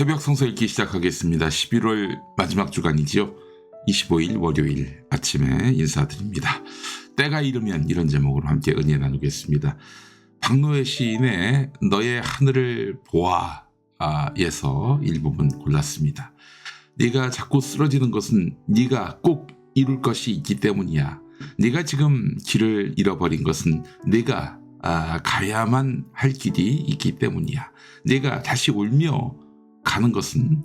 새벽 성서 읽기 시작하겠습니다. 11월 마지막 주간이지요. 25일 월요일 아침에 인사드립니다. 때가 이르면 이런 제목으로 함께 은혜 나누겠습니다. 박노해 시인의 너의 하늘을 보아에서 일부분 골랐습니다. 네가 자꾸 쓰러지는 것은 네가 꼭 이룰 것이 있기 때문이야. 네가 지금 길을 잃어버린 것은 네가 아, 가야만 할 길이 있기 때문이야. 네가 다시 울며 가는 것은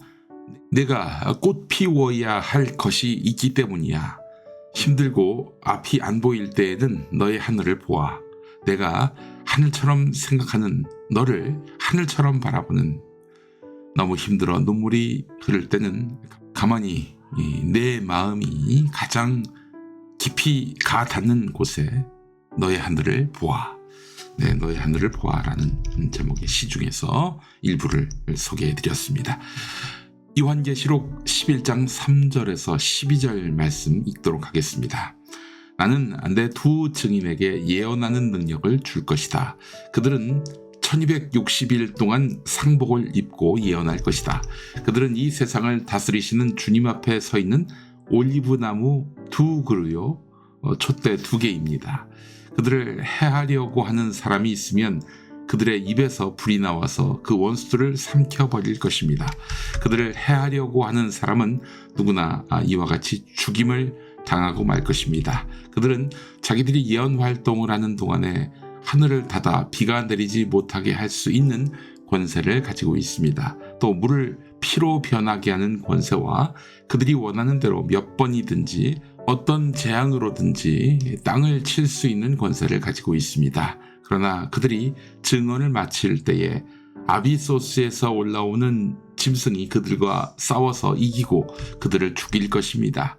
내가 꽃 피워야 할 것이 있기 때문이야. 힘들고 앞이 안 보일 때에는 너의 하늘을 보아. 내가 하늘처럼 생각하는 너를 하늘처럼 바라보는 너무 힘들어 눈물이 흐를 때는 가만히 내 마음이 가장 깊이 가 닿는 곳에 너의 하늘을 보아. 네, 너의 하늘을 보아라는 제목의 시 중에서 일부를 소개해 드렸습니다. 요한계시록 11장 3절에서 12절 말씀 읽도록 하겠습니다. 나는 내 두 증인에게 예언하는 능력을 줄 것이다. 그들은 1260일 동안 상복을 입고 예언할 것이다. 그들은 이 세상을 다스리시는 주님 앞에 서 있는 올리브 나무 두 그루요, 어, 촛대 두 개입니다. 그들을 해하려고 하는 사람이 있으면 그들의 입에서 불이 나와서 그 원수들을 삼켜버릴 것입니다. 그들을 해하려고 하는 사람은 누구나 아, 이와 같이 죽임을 당하고 말 것입니다. 그들은 자기들이 예언 활동을 하는 동안에 하늘을 닫아 비가 내리지 못하게 할 수 있는 권세를 가지고 있습니다. 또 물을 피로 변하게 하는 권세와 그들이 원하는 대로 몇 번이든지 어떤 재앙으로든지 땅을 칠 수 있는 권세를 가지고 있습니다. 그러나 그들이 증언을 마칠 때에 아비소스에서 올라오는 짐승이 그들과 싸워서 이기고 그들을 죽일 것입니다.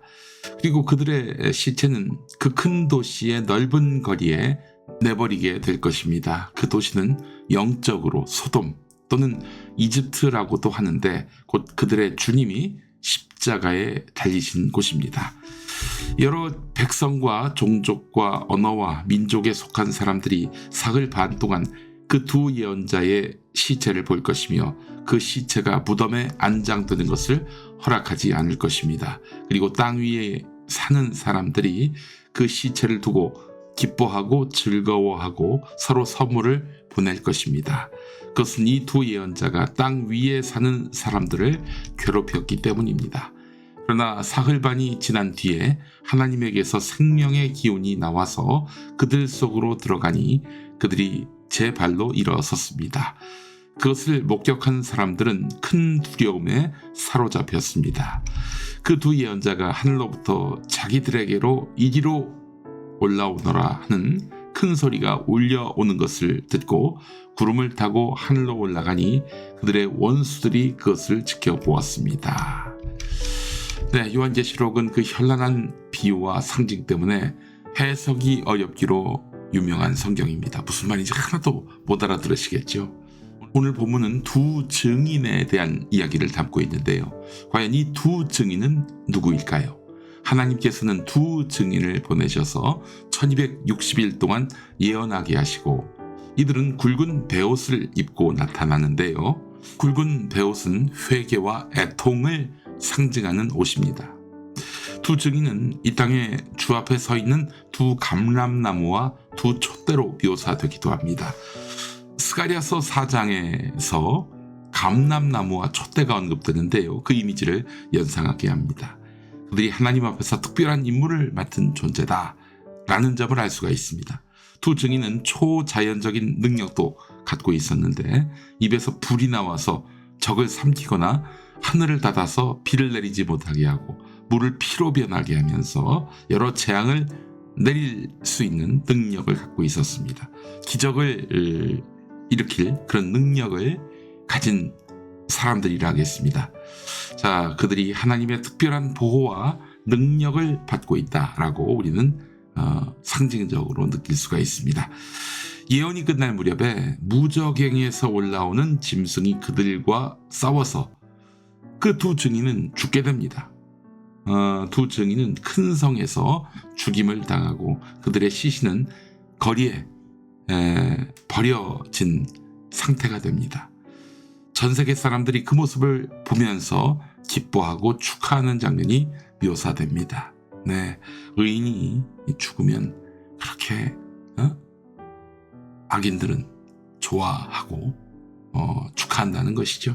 그리고 그들의 시체는 그 큰 도시의 넓은 거리에 내버리게 될 것입니다. 그 도시는 영적으로 소돔 또는 이집트라고도 하는데 곧 그들의 주님이 십자가에 달리신 곳입니다. 여러 백성과 종족과 언어와 민족에 속한 사람들이 사흘 반 동안 그 두 예언자의 시체를 볼 것이며 그 시체가 무덤에 안장되는 것을 허락하지 않을 것입니다. 그리고 땅 위에 사는 사람들이 그 시체를 두고 기뻐하고 즐거워하고 서로 선물을 보낼 것입니다. 그것은 이 두 예언자가 땅 위에 사는 사람들을 괴롭혔기 때문입니다. 그러나 사흘 반이 지난 뒤에 하나님에게서 생명의 기운이 나와서 그들 속으로 들어가니 그들이 제 발로 일어섰습니다. 그것을 목격한 사람들은 큰 두려움에 사로잡혔습니다. 그 두 예언자가 하늘로부터 자기들에게로 이리로 올라오너라 하는 큰 소리가 울려오는 것을 듣고 구름을 타고 하늘로 올라가니 그들의 원수들이 그것을 지켜보았습니다. 네, 요한계시록은 그 현란한 비유와 상징 때문에 해석이 어렵기로 유명한 성경입니다. 무슨 말인지 하나도 못 알아들으시겠죠? 오늘 본문은 두 증인에 대한 이야기를 담고 있는데요. 과연 이 두 증인은 누구일까요? 하나님께서는 두 증인을 보내셔서 1260일 동안 예언하게 하시고 이들은 굵은 베옷을 입고 나타나는데요. 굵은 베옷은 회개와 애통을 상징하는 옷입니다. 두 증인은 이 땅에 주 앞에 서 있는 두 감람나무와 두 촛대로 묘사되기도 합니다. 스가리아서 4장에서 감람나무와 촛대가 언급되는데요. 그 이미지를 연상하게 합니다. 그들이 하나님 앞에서 특별한 임무를 맡은 존재다. 라는 점을 알 수가 있습니다. 두 증인은 초자연적인 능력도 갖고 있었는데 입에서 불이 나와서 적을 삼키거나 하늘을 닫아서 비를 내리지 못하게 하고 물을 피로 변하게 하면서 여러 재앙을 내릴 수 있는 능력을 갖고 있었습니다. 기적을 일으킬 그런 능력을 가진 사람들이라 하겠습니다. 자, 그들이 하나님의 특별한 보호와 능력을 받고 있다라고 우리는 어, 상징적으로 느낄 수가 있습니다. 예언이 끝날 무렵에 무적행에서 올라오는 짐승이 그들과 싸워서 그 두 증인은 죽게 됩니다. 어, 두 증인은 큰 성에서 죽임을 당하고 그들의 시신은 거리에 에, 버려진 상태가 됩니다. 전 세계 사람들이 그 모습을 보면서 기뻐하고 축하하는 장면이 묘사됩니다. 네, 의인이 죽으면 그렇게 어? 악인들은 좋아하고 어, 축하한다는 것이죠.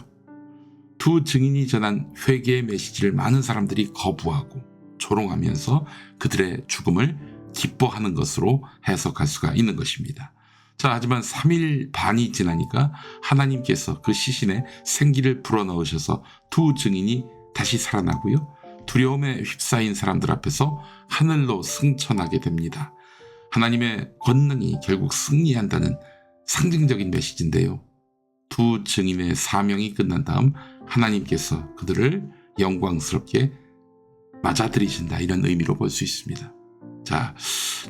두 증인이 전한 회개의 메시지를 많은 사람들이 거부하고 조롱하면서 그들의 죽음을 기뻐하는 것으로 해석할 수가 있는 것입니다. 자, 하지만 3일 반이 지나니까 하나님께서 그 시신에 생기를 불어넣으셔서 두 증인이 다시 살아나고요. 두려움에 휩싸인 사람들 앞에서 하늘로 승천하게 됩니다. 하나님의 권능이 결국 승리한다는 상징적인 메시지인데요. 두 증인의 사명이 끝난 다음 하나님께서 그들을 영광스럽게 맞아들이신다 이런 의미로 볼 수 있습니다. 자,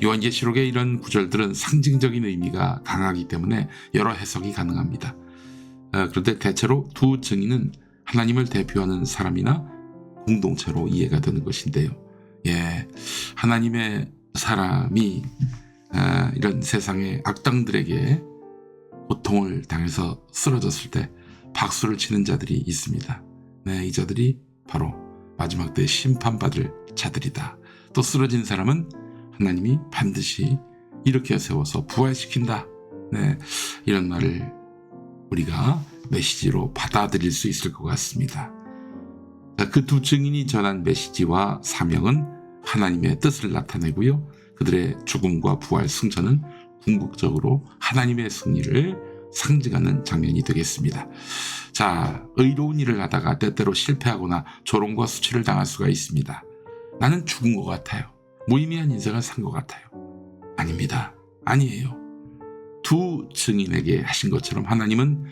요한계시록의 이런 구절들은 상징적인 의미가 강하기 때문에 여러 해석이 가능합니다. 어, 그런데 대체로 두 증인은 하나님을 대표하는 사람이나 공동체로 이해가 되는 것인데요. 예, 하나님의 사람이 아, 이런 세상의 악당들에게 고통을 당해서 쓰러졌을 때 박수를 치는 자들이 있습니다. 네, 이 자들이 바로 마지막 때 심판받을 자들이다. 또 쓰러진 사람은 하나님이 반드시 일으켜 세워서 부활시킨다. 네, 이런 말을 우리가 메시지로 받아들일 수 있을 것 같습니다. 그 두 증인이 전한 메시지와 사명은 하나님의 뜻을 나타내고요. 그들의 죽음과 부활 승천은 궁극적으로 하나님의 승리를 상징하는 장면이 되겠습니다. 자, 의로운 일을 하다가 때때로 실패하거나 조롱과 수치를 당할 수가 있습니다. 나는 죽은 것 같아요. 무의미한 인생을 산 것 같아요. 아닙니다. 아니에요. 두 증인에게 하신 것처럼 하나님은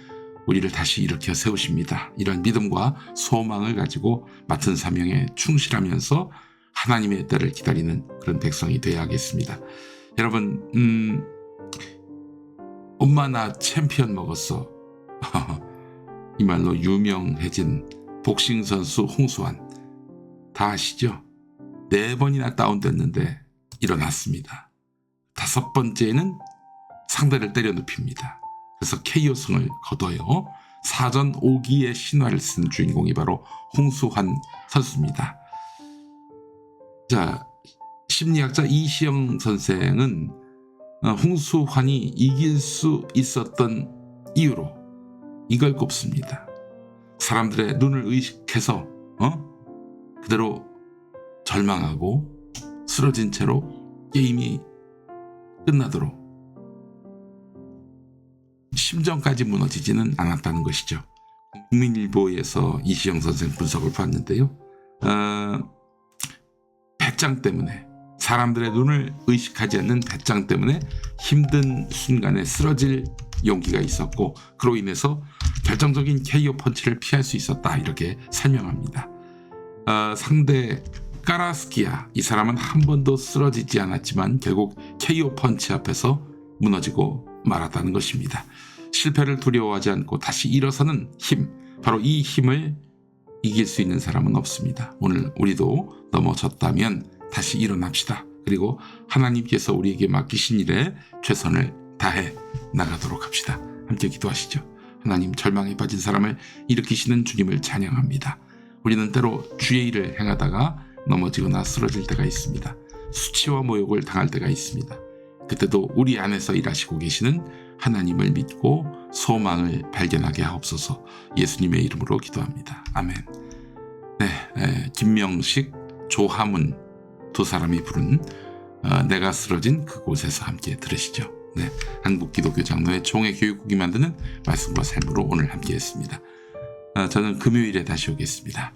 우리를 다시 일으켜 세우십니다. 이런 믿음과 소망을 가지고 맡은 사명에 충실하면서 하나님의 때를 기다리는 그런 백성이 되어야겠습니다. 여러분, 음, 엄마 나 챔피언 먹었어. 이 말로 유명해진 복싱 선수 홍수환 다 아시죠? 네 번이나 다운됐는데 일어났습니다. 다섯 번째는 상대를 때려 눕힙니다. 그래서 KO승을 거둬요. 사전 5기의 신화를 쓴 주인공이 바로 홍수환 선수입니다. 자, 심리학자 이시영 선생은 어, 홍수환이 이길 수 있었던 이유로 이걸 꼽습니다. 사람들의 눈을 의식해서 어? 그대로 절망하고 쓰러진 채로 게임이 끝나도록 심정까지 무너지지는 않았다는 것이죠. 국민일보에서 이시영 선생 분석을 봤는데요. 어, 배짱 때문에 사람들의 눈을 의식하지 않는 배짱 때문에 힘든 순간에 쓰러질 용기가 있었고 그로 인해서 결정적인 KO 펀치를 피할 수 있었다 이렇게 설명합니다. 어, 상대 까라스키야 이 사람은 한 번도 쓰러지지 않았지만 결국 KO 펀치 앞에서 무너지고 말았다는 것입니다. 실패를 두려워하지 않고 다시 일어서는 힘 바로 이 힘을 이길 수 있는 사람은 없습니다. 오늘 우리도 넘어졌다면 다시 일어납시다. 그리고 하나님께서 우리에게 맡기신 일에 최선을 다해 나가도록 합시다. 함께 기도하시죠. 하나님 절망에 빠진 사람을 일으키시는 주님을 찬양합니다. 우리는 때로 주의 일을 행하다가 넘어지거나 쓰러질 때가 있습니다. 수치와 모욕을 당할 때가 있습니다. 그때도 우리 안에서 일하시고 계시는 하나님을 믿고 소망을 발견하게 하옵소서 예수님의 이름으로 기도합니다. 아멘. 네, 에, 김명식, 조하문 두 사람이 부른 어, 내가 쓰러진 그곳에서 함께 들으시죠. 네, 한국기독교 장로의 총회 교육국이 만드는 말씀과 삶으로 오늘 함께했습니다. 어, 저는 금요일에 다시 오겠습니다.